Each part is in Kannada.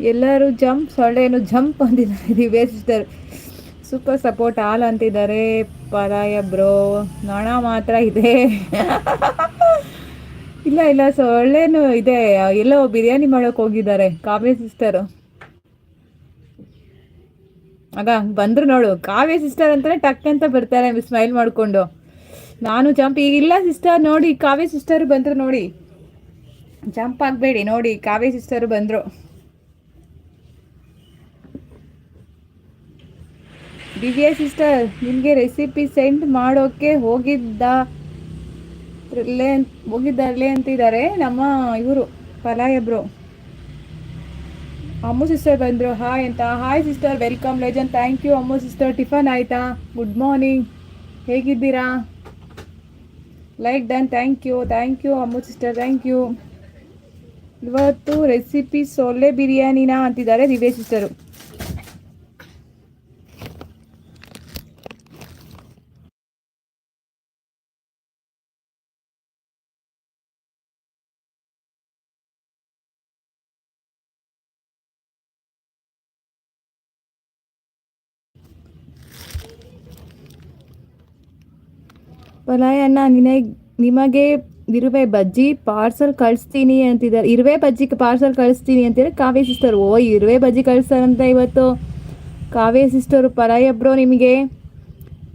ಎಲ್ಲರೂ ಜಂಪ್, ಸೊಳ್ಳೆನು ಜಂಪ್ ಅಂತಿದ್ದಾರೆ. ದಿವೇಶ್ದರ್ ಸೂಪರ್ ಸಪೋರ್ಟ್ ಆಲ್ ಅಂತಿದ್ದಾರೆ. ಪರಾಯ ಬ್ರೋ, ನೊಣ ಮಾತ್ರ ಇದೆ. ಇಲ್ಲ ಇಲ್ಲ, ಸೊಳ್ಳೆನು ಇದೆ. ಎಲ್ಲೋ ಬಿರಿಯಾನಿ ಮಾಡೋಕೆ ಹೋಗಿದ್ದಾರೆ. ಕಾವ್ಯ ಸಿಸ್ಟರು ಆಗ ಬಂದರು ನೋಡು. ಕಾವ್ಯ ಸಿಸ್ಟರ್ ಅಂತಲೇ ಟಕ್ ಅಂತ ಬರ್ತಾರೆ ಸ್ಮೈಲ್ ಮಾಡಿಕೊಂಡು. ನಾನು ಜಂಪ್ ಈಗ ಇಲ್ಲ ಸಿಸ್ಟರ್ ನೋಡಿ, ಕಾವ್ಯ ಸಿಸ್ಟರ್ ಬಂದರು ನೋಡಿ. ಜಂಪ್ ಆಗಬೇಡಿ, ನೋಡಿ, ಕಾವ್ಯ ಸಿಸ್ಟರ್ ಬಂದರು. ದಿವ್ಯಾ ಸಿಸ್ಟರ್, ನಿಮಗೆ ರೆಸಿಪಿ ಸೆಂಡ್ ಮಾಡೋಕ್ಕೆ ಹೋಗಿದ್ದ ಹೋಗಿದ್ದಾರಲೆ ಅಂತಿದ್ದಾರೆ ನಮ್ಮ ಇವರು ಪಲಾಯಬ್ರು ಅಮ್ಮು ಸಿಸ್ಟರ್ ಬಂದರು ಹಾಯ್ ಅಂತ. Hi sister welcome legend thank you Ammu sister tiffin ಆಯಿತಾ? ಗುಡ್ ಮಾರ್ನಿಂಗ್ ಹೇಗಿದ್ದೀರಾ? Like done thank you thank you Ammu sister thank you ಇವತ್ತು ರೆಸಿಪಿ ಸೊಳ್ಳೆ ಬಿರಿಯಾನಿನ ಅಂತಿದ್ದಾರೆ ದಿವ್ಯ ಸಿಸ್ಟರು ಪಲಾಯನ್ನ ನಿನಗೆ, ನಿಮಗೆ ಇರುವೆ ಬಜ್ಜಿ ಪಾರ್ಸಲ್ ಕಳಿಸ್ತೀನಿ ಅಂತಿದ್ದಾರೆ. ಇರುವೆ ಬಜ್ಜಿ ಪಾರ್ಸಲ್ ಕಳಿಸ್ತೀನಿ ಅಂತಿದ್ರೆ ಕಾವ್ಯ ಸಿಸ್ಟರ್ ಓ ಇರುವೆ ಬಜ್ಜಿ ಕಳಿಸ್ತಾರಂತ ಇವತ್ತು. ಕಾವ್ಯ ಸಿಸ್ಟರು ಪಲಾಯ ಬ್ರೋ ನಿಮಗೆ.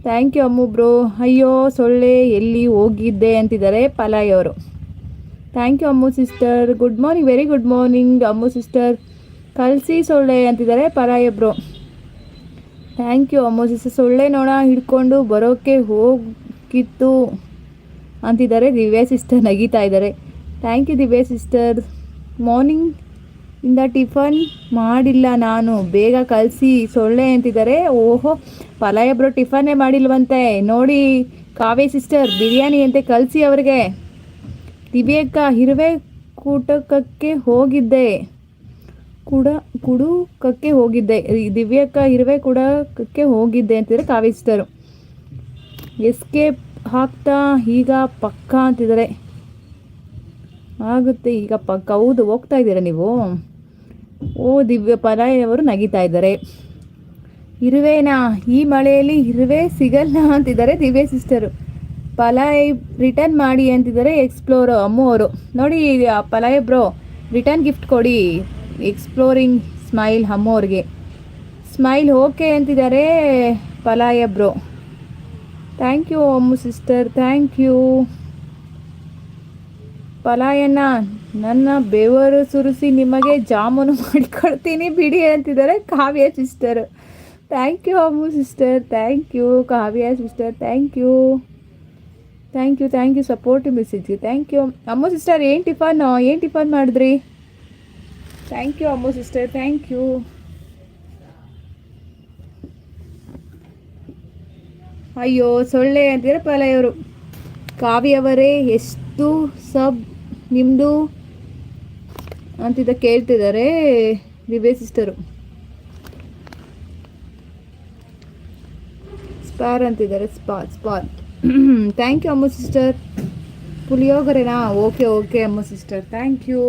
ಥ್ಯಾಂಕ್ ಯು ಅಮ್ಮು ಬ್ರೋ ಅಯ್ಯೋ, ಸೊಳ್ಳೆ ಎಲ್ಲಿ ಹೋಗಿದ್ದೆ ಅಂತಿದ್ದಾರೆ ಪಲಾಯ್ ಅವರು. Thank you Ammu sister good morning very good morning Ammu sister ಕಳಿಸಿ ಸೊಳ್ಳೆ ಅಂತಿದ್ದಾರೆ Paraya bro thank you Ammu sister ಸೊಳ್ಳೆ ನೋಡ ಹಿಡ್ಕೊಂಡು ಬರೋಕ್ಕೆ ಹೋಗಿತ್ತು ಅಂತಿದ್ದಾರೆ. ದಿವ್ಯಾ ಸಿಸ್ಟರ್ ನಗೀತಾ ಇದ್ದಾರೆ. Thank you Divya sister morning ಇಂದ ಟಿಫನ್ ಮಾಡಿಲ್ಲ ನಾನು. ಬೇಗ ಕಲಸಿ ಸೊಳ್ಳೆ ಅಂತಿದ್ದಾರೆ. ಓಹೋ, ಪಲಾಯಬ್ರು ಟಿಫನ್ನೇ ಮಾಡಿಲ್ವಂತೆ. ನೋಡಿ ಕಾವ್ಯ ಸಿಸ್ಟರ್ ಬಿರಿಯಾನಿ ಅಂತೆ ಕಲಸಿ ಅವ್ರಿಗೆ. ದಿವ್ಯಕ್ಕ ಹಿರುವೆ ಕೂಟಕಕ್ಕೆ ಹೋಗಿದ್ದೆ. ಕುಡ, ಕುಡುಕಕ್ಕೆ ಹೋಗಿದ್ದೆ. ದಿವ್ಯಕ್ಕ ಹಿರುವೆ ಕುಡಕಕ್ಕೆ ಹೋಗಿದ್ದೆ ಅಂತಿದ್ರೆ ಕಾವ್ಯ ಸಿಸ್ಟರು ಎಸ್ಕೇಪ್ ಹಾಕ್ತಾ ಈಗ ಪಕ್ಕ ಅಂತಿದ್ದಾರೆ. ಆಗುತ್ತೆ ಈಗ ಪಕ್ಕ. ಹೌದು, ಹೋಗ್ತಾ ಇದ್ದೀರಾ ನೀವು? ಓ, ದಿವ್ಯ ಪರಾಯವರು ನಗಿತಾ ಇದ್ದಾರೆ. ಇರುವೆನಾ? ಈ ಮಳೆಯಲ್ಲಿ ಇರುವೆ ಸಿಗಲ್ಲ ಅಂತಿದ್ದಾರೆ ದಿವ್ಯ ಸಿಸ್ಟರು ಪಲಾಯ್ ರಿಟರ್ನ್ ಮಾಡಿ ಅಂತಿದ್ದಾರೆ ಎಕ್ಸ್ಪ್ಲೋರ್ ಅಮ್ಮು ಅವರು. ನೋಡಿ ಪಲಾಯ್ ಬ್ರೋ ರಿಟರ್ನ್ ಗಿಫ್ಟ್ ಕೊಡಿ. ಎಕ್ಸ್ಪ್ಲೋರಿಂಗ್ ಸ್ಮೈಲ್ ಅಮ್ಮು ಅವ್ರಿಗೆ. ಸ್ಮೈಲ್ ಓಕೆ ಅಂತಿದ್ದಾರೆ Palaya bro. Thank you Ammu sister thank you ಪಲಾಯಣ್ಣ, ನನ್ನ ಬೆವರು ಸುರಿಸಿ ನಿಮಗೆ ಜಾಮೂನು ಮಾಡಿಕೊಡ್ತೀನಿ ಬಿಡಿ ಅಂತಿದ್ದಾರೆ Kavya sister thank you Ammu sister thank you Kavya sister thank you thank you thank you supportive ಮೆಸೇಜ್ಗೆ thank you Ammu sister ಏನು ಟಿಫನ್ ಏನು ಟಿಫನ್ ಮಾಡಿದ್ರಿ? Thank you Ammu sister thank you ಅಯ್ಯೋ, ಸೊಳ್ಳೆ ಅಂತಿದ್ರೆ ಪಲಯವರು ಕಾವ್ಯವರೇ ಎಷ್ಟು ಸಬ್ ನಿಮ್ಮದು ಅಂತಿದ್ದ ಕೇಳ್ತಿದ್ದಾರೆ ದಿವ್ಯ ಸಿಸ್ಟರು. ಸ್ಪಾರ್ ಅಂತಿದ್ದಾರೆ ಸ್ಪಾ ಸ್ಪಾರ್ ಥ್ಯಾಂಕ್ ಯು ಅಮ್ಮ sister. ಪುಳಿಯೋಗರೆನಾ? Okay okay Amma sister. Thank you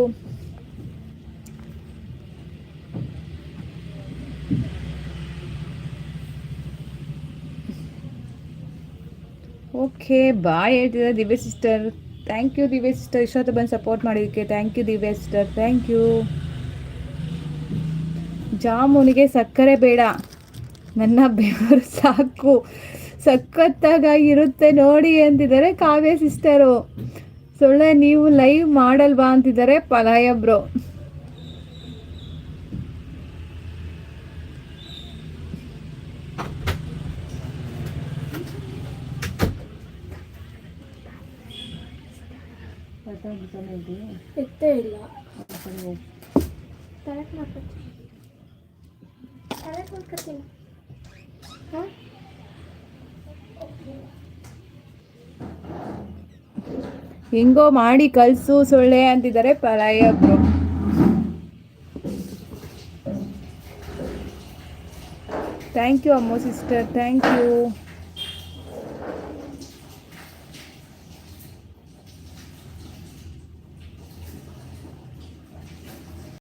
okay, bye ಹೇಳ್ತಿದ್ದಾರೆ Divya sister. Thank you Divya sister, ಇಷ್ಟೊತ್ತು ಬಂದು ಸಪೋರ್ಟ್ ಮಾಡಿದ್ದಕ್ಕೆ. Thank you Divya sister thank you ಜಾಮೂನಿಗೆ ಸಕ್ಕರೆ ಬೇಡ. ನನ್ನ ಬೆವರು ಸಾಕು. ಸಖತ್ತಾಗಿರುತ್ತೆ ನೋಡಿ ಅಂತಿದ್ದಾರೆ ಕಾವ್ಯ ಸಿಸ್ಟರು. ಸೊಳ್ಳೆ ನೀವು ಲೈವ್ ಮಾಡಲ್ವಾ ಅಂತಿದ್ದಾರೆ ಪಲಾಯಬ್ರು. ಎತ್ತೇ ಇಲ್ಲ. ಕರೆಕ್ಟ್ ಮಾಡ್ಕೊತೀನಿ ಕರೆಕ್ಟ್ ಮಾಡ್ಕೊತೀನಿ ಹಾಂ? ಹೆಂಗೋ ಮಾಡಿ ಕಲ್ಸು ಸೊಳ್ಳೆ ಅಂತಿದ್ದಾರೆ ಪಲಾಯಬ್ರು thank you Ammu sister thank you